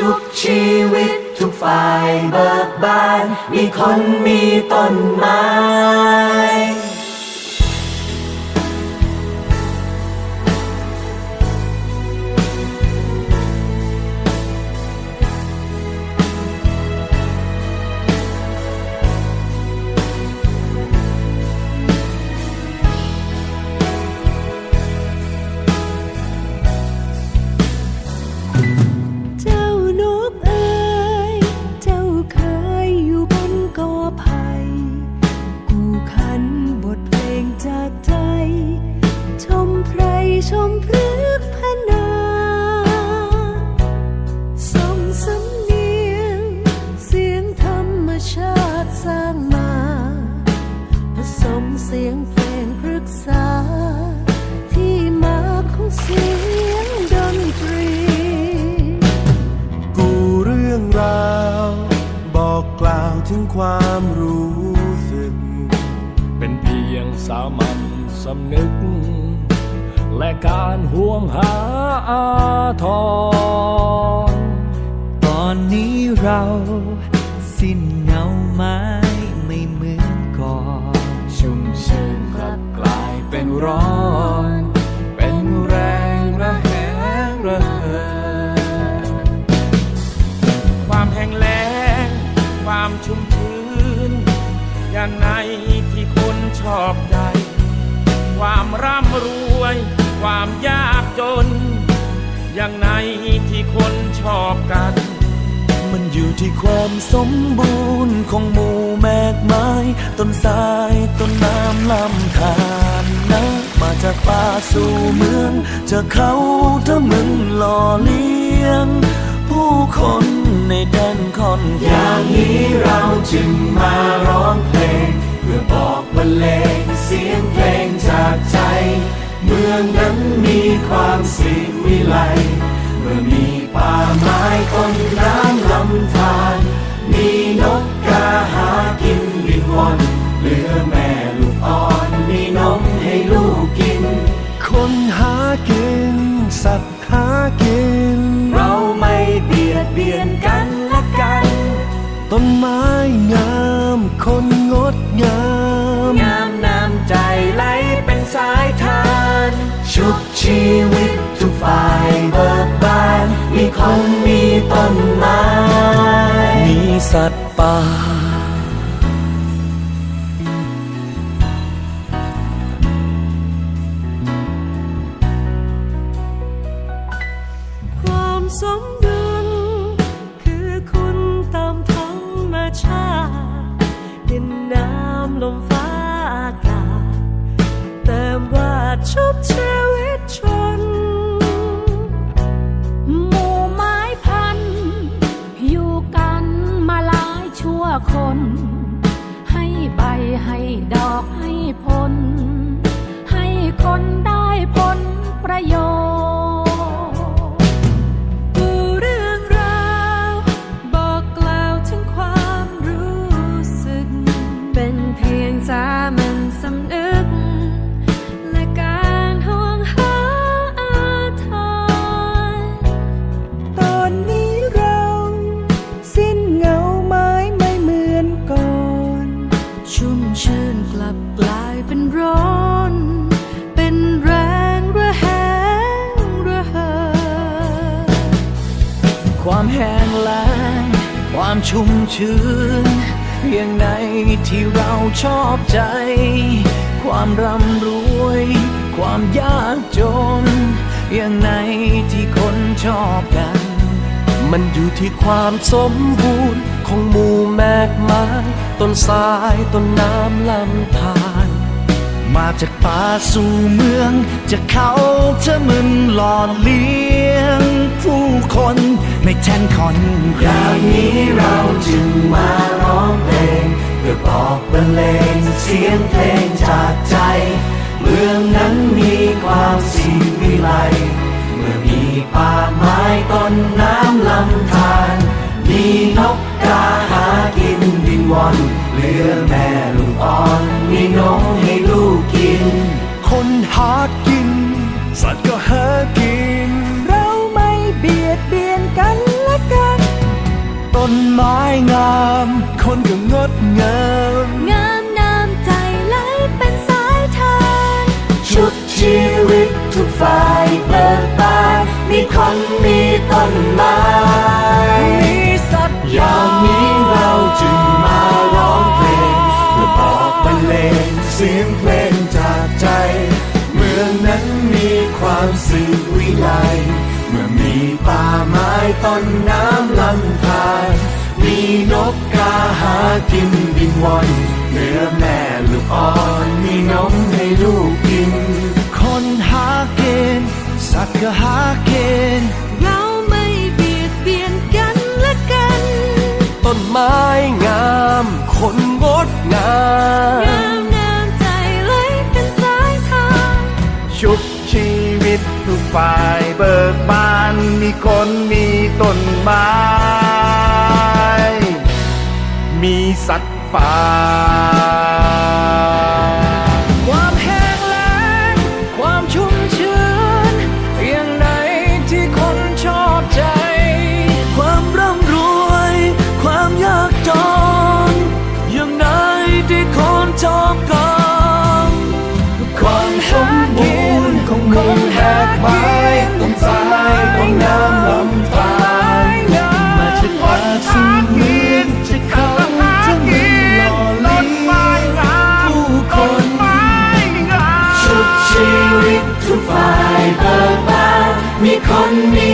ชุบชีวิตทุกฝ่ายเบิกบาน มีคนมีต้นไม้ ความรู้สึก เป็นเพียงสามัญสำนึก และการห่วงหาอาทรตอนนี้เราสิ้นเงาไม้ไม่เหมือนก่อนชุ่มชื่นกลับกลายเป็นร้อนเป็นแรงระแหงระเหินความแห้งแล้งความชุ่ม อย่างในที่คนชอบใจ ความร่ำรวย ความยากจน อย่างในที่คนชอบกัน มันอยู่ที่ความสมบูรณ์ของหมู่แมกไม้ต้นสายต้นน้ำลำธารนะมาจากป่าสู่เมืองจากเขาถ้ามึงหล่อเลี้ยง ผู้คนในแดนคอนอย่างนี้เราจึงมาร้อง วิไลเมื่อมีป่าไม้ต้นน้ำลำธารมีนกกาหากินบินวนเหลือแม่ลูกอ่อนมีนมให้ลูกกิน คนหากิน สัตว์หากิน เราไม่เบียดเบียนกันและกัน ต้นไม้งามคนงดงาม งามน้ำใจไหลเป็นสายทาน ชุบชีวิ สัตว์ป่า ความสมดุลคือคุณตามธรรมชาติดินน้ำลมฟ้าอากาศเติมว่าชุบชี คน ให้ใบให้ดอกให้ผล ให้คนได้ ชุ่มชื้นเพียงในที่เราชอบใจ ความร่ำรวย ความยากจน อย่างในที่คนชอบกัน มันอยู่ที่ความสมบูรณ์ ของหมู่แมกไม้ต้นสายต้นน้ำลำธาร มาจากป่าสู่เมือง จากเขาเธอมึงหล่อเลี้ยง ผู้คนในแทนคอนกรย่างนนี้เราจึงมาร้องเพลงเพื่อบอกบรรเลงเสียงเพลงจากใจ เมืองนั้นมีความสีวิไลเมื่อมีป่าไม้ต้นน้ำลำธารมีนกกาหากินบินวอนเหลือแม่ กกินคนหากิน สัตว์ก็หากิน เราไม่เบียดเบียนกันและกัน ต้นไม้งาม คนก็งดงาม งามน้ำใจไหลเป็นสายทานชุดชีวิตทุกฝ่ายเบิกบาน มีคนมีต้นไม้มีสัตว์อย่างนี้เราจึงมาร้องเพลงเพื่อบอกบรรเลงเสียง อวิไลเมื่อมีป่าไม้ต้นน้ำลำธารมีนกกาหากินบินวนเนื้อแม่ลูกอ่อนมีนมให้ลูกกิน คนหาเกณฑ์สัตว์ก็หาเกณฑ์เราไม่เบียดเบียนกันและกัน ต้นไม้งาม คนงดงาม วิตทุกฝ่ายเบิกบาน มีคนมีต้นไม้ มีสัตว์ป่า ชุ